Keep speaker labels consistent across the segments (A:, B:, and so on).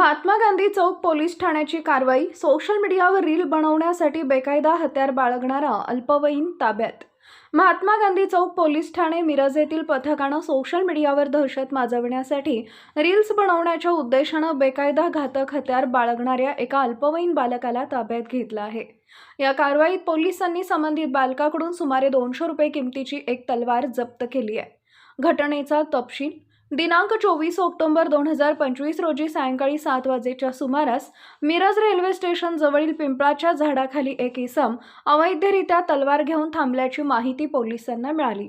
A: महात्मा गांधी चौक पोलीस ठाण्याची कारवाई सोशल मीडियावर रील बनवण्यासाठी बेकायदा हत्यार बाळगणारा अल्पवयीन ताब्यात. महात्मा गांधी चौक पोलीस ठाणे मिरज येथील पथकानं सोशल मीडियावर दहशत माजवण्यासाठी रील्स बनवण्याच्या उद्देशानं बेकायदा घातक हत्यार बाळगणाऱ्या एका अल्पवयीन बालकाला ताब्यात घेतलं आहे. या कारवाईत पोलिसांनी संबंधित बालकाकडून सुमारे दोनशे रुपये किमतीची एक तलवार जप्त केली आहे. घटनेचा तपशील दिनांक चोवीस ऑक्टोबर दोन हजार पंचवीस रोजी सायंकाळी सात वाजेच्या सुमारास मिरज रेल्वे स्टेशन जवळील पिंपळाच्या झाडाखाली एक इसम अवैधरित्या तलवार घेऊन थांबल्याची माहिती पोलिसांना मिळाली.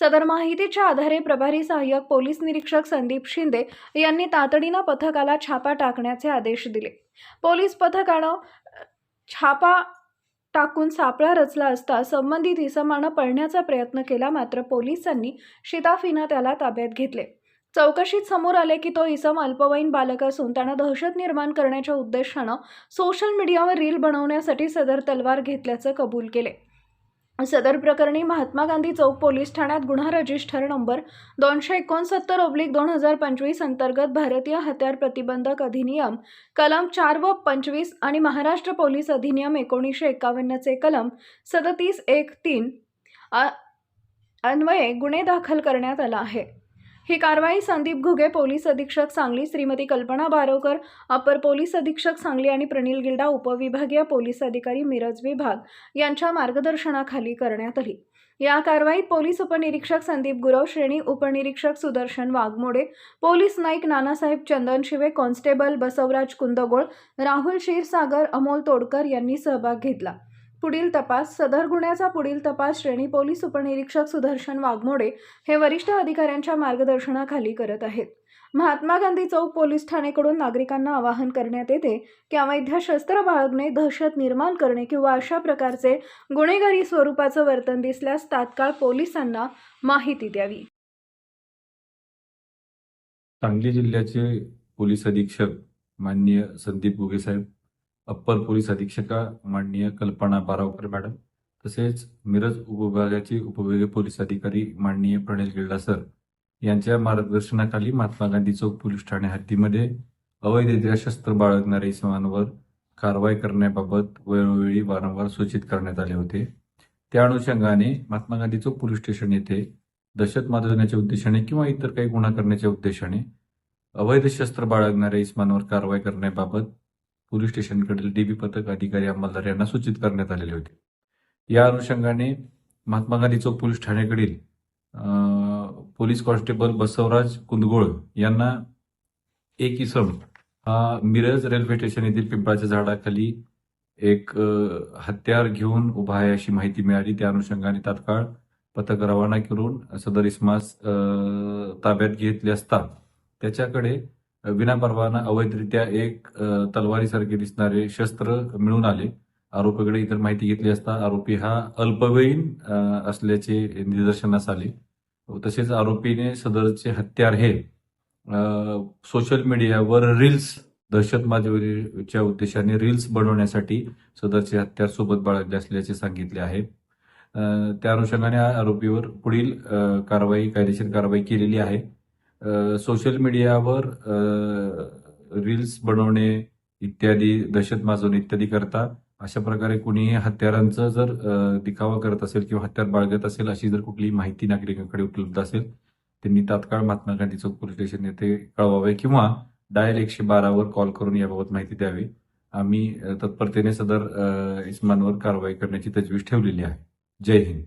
A: सदर माहितीच्या आधारे प्रभारी सहाय्यक पोलीस निरीक्षक संदीप शिंदे यांनी तातडीनं पथकाला छापा टाकण्याचे आदेश दिले. पोलीस पथकानं छापा टाकून सापळा रचला असता संबंधित इसमानं पळण्याचा प्रयत्न केला मात्र पोलिसांनी शिताफीनं त्याला ताब्यात घेतले. चौकशीत समोर आले की तो इसम अल्पवयीन बालक असून त्यानं दहशत निर्माण करण्याच्या उद्देशानं सोशल मीडियावर रील बनवण्यासाठी सदर तलवार घेतल्याचं कबूल केले. सदर प्रकरणी महात्मा गांधी चौक पोलीस ठाण्यात गुन्हा रजिस्टर नंबर दोनशे एकोणसत्तर ओब्लिक दोन हजार पंचवीस अंतर्गत भारतीय हत्यार प्रतिबंधक अधिनियम कलम चार व पंचवीस आणि महाराष्ट्र पोलीस अधिनियम एकोणीसशे एकावन्नचे कलम सदतीस एक तीन अन्वये गुन्हे दाखल करण्यात आला आहे. ही कारवाई संदीप घुगे पोलीस अधीक्षक सांगली श्रीमती कल्पना बारोकर अपर पोलीस अधीक्षक सांगली आणि प्रणील गिल्डा उपविभागीय पोलीस अधिकारी मिरज विभाग यांच्या मार्गदर्शनाखाली करण्यात आली. या कारवाईत पोलीस उपनिरीक्षक संदीप गुरव श्रेणी उपनिरीक्षक सुदर्शन वाघमोडे पोलीस नाईक नानासाहेब चंदन शिवे कॉन्स्टेबल बसवराज कुंदगोळ राहुल क्षीरसागर अमोल तोडकर यांनी सहभाग घेतला. पुढील तपास सदर गुन्ह्याचा पुढील तपास श्रेणी पोलीस उपनिरीक्षक सुदर्शन वाघमोडे हे वरिष्ठ अधिकाऱ्यांच्या मार्गदर्शनाखाली करत आहेत. महात्मा गांधी चौक पोलीस ठाणेकडून नागरिकांना आवाहन करण्यात येते की अवैध शस्त्र बाळगणे दहशत निर्माण करणे किंवा अशा प्रकारचे गुन्हेगारी स्वरूपाचं वर्तन दिसल्यास तात्काळ पोलिसांना माहिती द्यावी.
B: सांगली जिल्ह्याचे पोलीस अधीक्षक माननीय संदीप साहेब अप्पर पोलीस अधीक्षका माननीय कल्पना बारावकर मॅडम तसेच मिरज उपविभागाचे उपविभागीय पोलीस अधिकारी माननीय प्रणेल गिल्डा सर यांच्या मार्गदर्शनाखाली महात्मा गांधी चौक पोलीस ठाणे हद्दीमध्ये अवैधरित्या शस्त्र बाळगणाऱ्या इसमांवर कारवाई करण्याबाबत वेळोवेळी वारंवार सूचित करण्यात आले होते. त्या अनुषंगाने महात्मा गांधी चौक पोलीस स्टेशन येथे दहशत माजवण्याच्या उद्देशाने किंवा इतर काही गुन्हा करण्याच्या उद्देशाने अवैध शस्त्र बाळगणाऱ्या इस्मांवर कारवाई करण्याबाबत पोलीस स्टेशनकडील डीबी पथक अधिकारी अंमलदार यांना सूचित करण्यात आलेले होते. या अनुषंगाने महात्मा गांधी चौक पोलीस ठाण्याकडील पोलीस कॉन्स्टेबल बसवराज कुंदगोळ यांना एक इसम हा मिरज रेल्वे स्टेशन येथील पिंपळाच्या झाडाखाली एक हत्यार घेऊन उभा आहे अशी माहिती मिळाली. त्या अनुषंगाने तात्काळ पथक रवाना करून सदर इस्मास ताब्यात घेतले असता त्याच्याकडे विनापरवाना अवैधरित्या एक तलवारीसारखे दिसणारे शस्त्र मिळून आले. आरोपीकडे इतर माहिती घेतली असता आरोपी हा अल्पवयीन असल्याचे निदर्शनास आले. तसेच आरोपीने सदरचे हत्यार हे सोशल मीडियावर रील्स दहशत उद्देशाने रील्स बनवण्यासाठी सदरचे हत्यार सोबत बाळगले असल्याचे सांगितले आहे. त्या अनुषंगाने आरोपीवर पुढील कारवाई कायदेशीर कारवाई केलेली आहे. सोशल मीडियावर रील्स बनवणे इत्यादी दहशत माजवणे इत्यादी करता अशा प्रकारे कुणीही हत्यारांचं जर दिखावा करत असेल किंवा हत्यार बाळगत असेल अशी जर कुठलीही माहिती नागरिकांकडे उपलब्ध असेल त्यांनी तात्काळ महात्मा गांधी चौक पोलीस स्टेशन येथे कळवावे किंवा डायल एकशे बारावर कॉल करून याबाबत माहिती द्यावी. आम्ही तत्परतेने सदर इस्मानवर कारवाई करण्याची तजवीज ठेवलेली आहे. जय हिंद.